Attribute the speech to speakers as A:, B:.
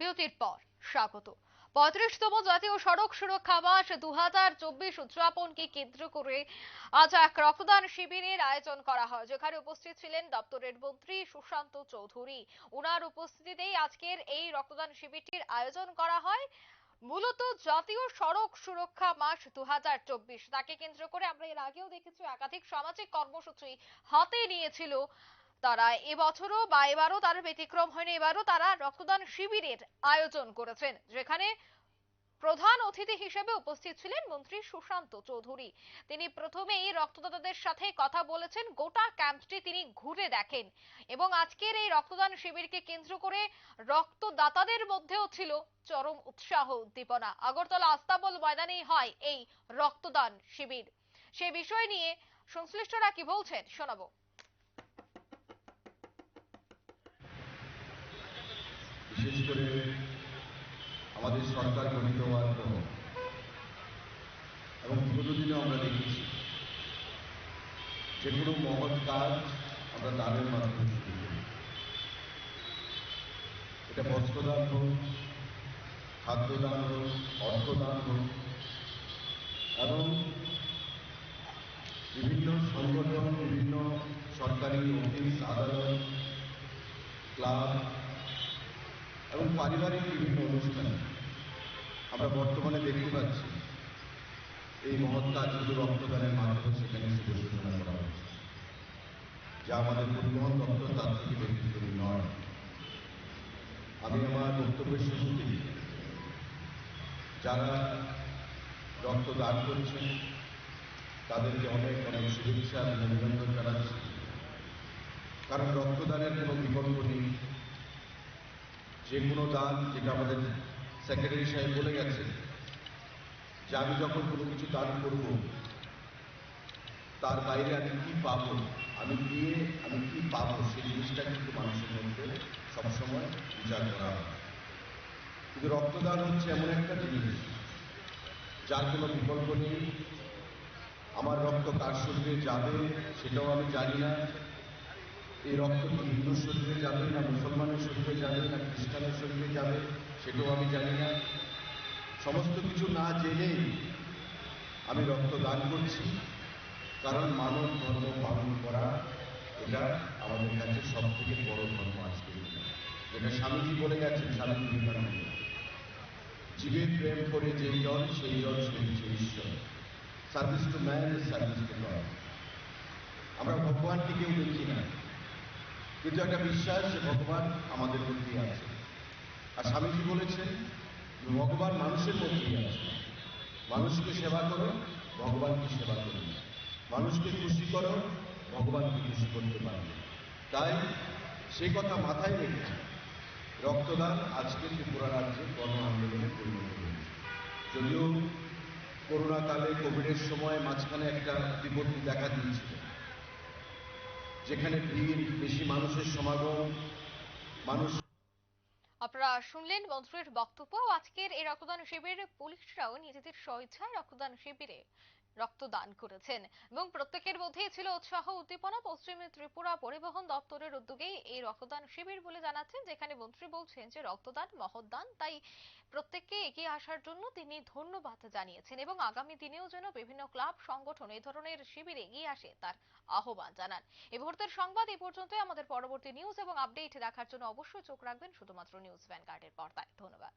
A: বিরতির পর স্বাগত। পঁয়ত্রিশতম জাতীয় সড়ক সুরক্ষা মাস দু হাজার চব্বিশ উদযাপনকে কেন্দ্র করে আজ এক রক্তদান শিবিরের আয়োজন করা হয়, যেখানে উপস্থিত ছিলেন দপ্তরের মন্ত্রী সুশান্ত চৌধুরী। ওনার উপস্থিতিতেই আজকের এই রক্তদান শিবিরটির আয়োজন করা হয়। মূলত জাতীয় সড়ক সুরক্ষা মাস দু হাজার চব্বিশ, তাকে কেন্দ্র করে আমরা এর আগেও দেখেছি, একাধিক সামাজিক কর্মসূচি হাতে নিয়েছিল তারা এবছরও বা এবারও তার ব্যতিক্রম হয়নি, এবারও তারা রক্তদান শিবিরের আয়োজন করেছেন, যেখানে প্রধান অতিথি হিসেবে উপস্থিত ছিলেন মন্ত্রী সুশান্ত চৌধুরী। তিনি প্রথমেই রক্তদাতাদের সাথে কথা বলেছেন, গোটা ক্যাম্পটি তিনি ঘুরে দেখেন এবং আজকের এই রক্তদান শিবিরকে কেন্দ্র করে রক্তদাতাদের মধ্যেও ছিল চরম উৎসাহ উদ্দীপনা। আগরতলা আস্তাবল ময়দানেই হয় এই রক্তদান শিবির। সে বিষয় নিয়ে সংশ্লিষ্টরা কি বলছেন শোনাবো।
B: করে আমাদের সরকার গঠিত হওয়ার পর এবং দিনে আমরা দেখেছি যে কোনো মহৎ কাজ আমরা দানের মাধ্যমে শুরু করি। এটা বস্ত্রদান হোক, খাদ্যদান হোক, অর্থদান হোক, এবং বিভিন্ন সংগঠন, বিভিন্ন সরকারি অফিস আদালত ক্লাব এবং পারিবারিক বিভিন্ন অনুষ্ঠানে আমরা বর্তমানে দেখতে পাচ্ছি, এই মহৎ কাজগুলো রক্তদানের মাধ্যমে সেখানে শুভ সূচনা করা হচ্ছে। যা আমাদের পরিবহন দপ্তর তার থেকে ব্যক্তিগত নয়। আমি আমার বক্তব্যের শুরুতে যারা রক্তদান করছেন, তাদেরকে অনেক অনেক শুভেচ্ছা, অভিনন্দন জানাচ্ছি। কারণ রক্তদানের কোনো বিকল্প নেই। যে কোনো দান যেটা আমাদের সেক্রেটারি সাহেব বলে গেছে যে আমি যখন কোনো কিছু দান করব, তার বাইরে আমি কি পাব, আমি দিয়ে আমি কি পাবো, সেই জিনিসটা কিন্তু মানুষের মধ্যে সবসময় বিচার করা হয়। কিন্তু রক্তদান হচ্ছে এমন একটা জিনিস, যার কোনো বিকল্প নেই। আমার রক্ত কার শরীরে যাবে, সেটাও আমি জানি না। এই রক্ত কি হিন্দুর শরীরে যাবে না শরীরে যাবে না খ্রিস্টানের শরীরে যাবে, সেটাও আমি জানি না। সমস্ত কিছু না জেনেই আমি রক্ত দান করছি, কারণ মানব ধর্ম পালন করা এটা আমাদের কাছে সব থেকে বড় ধর্ম আজকে যেটা স্বামীজি বলে গেছেন স্বামী বিবেকানন্দ। জীবের প্রেম করে যেই জল, সেই জল শুনেছে ঈশ্বর। Service to man service to God আমরা ভগবানকে কেউ দেখি না। কিন্তু একটা বিশ্বাস যে ভগবান আমাদের মধ্যেই আছে। আর স্বামীজি বলেছেন? ভগবান মানুষের মধ্যেই আছে। মানুষকে সেবা করো, ভগবানকে সেবা করো মানুষকে খুশি করো, ভগবানকে খুশি করতে পারবে তাই সেই কথা মাথায় রেখে রক্তদান আজকে ত্রিপুরা রাজ্যে গণ আন্দোলনে পরিণত হয়েছে। যদিও করোনা কালে কোভিডের সময় মাঝখানে একটা বিপত্তি দেখা দিয়েছিল। যেখানে ভিড়, বেশি মানুষের সমাগম, মানুষ
A: আপনারা শুনলেন মন্ত্রীর বক্তব্য। আজকের এই রক্তদান শিবিরে পুলিশরাও নিজেদের স্বেচ্ছায় রক্তদান শিবিরে রক্তদান করেছেন। এবং প্রত্যেকের মধ্যেই ছিল উৎসাহ, উদ্দীপনা, পশ্চিম ত্রিপুরা পরিবহন দপ্তরের উদ্যোগেই এই রক্তদান শিবির বলে জানাচ্ছেন, যেখানে মন্ত্রী বলছেন যে রক্তদান মহৎদান তাই প্রত্যেককে এগিয়ে আসার জন্য তিনি ধন্যবাদ জানিয়েছেন এবং আগামী দিনেও যেন বিভিন্ন ক্লাব, সংগঠন এই ধরনের শিবিরে এগিয়ে আসে তার আহ্বান জানান। এ মুহূর্তের সংবাদ এই পর্যন্তই, আমাদের পরবর্তী নিউজ এবং আপডেট দেখার জন্য অবশ্যই চোখ রাখবেন শুধুমাত্র নিউজ ভ্যানগার্ডের পর্দায়। ধন্যবাদ।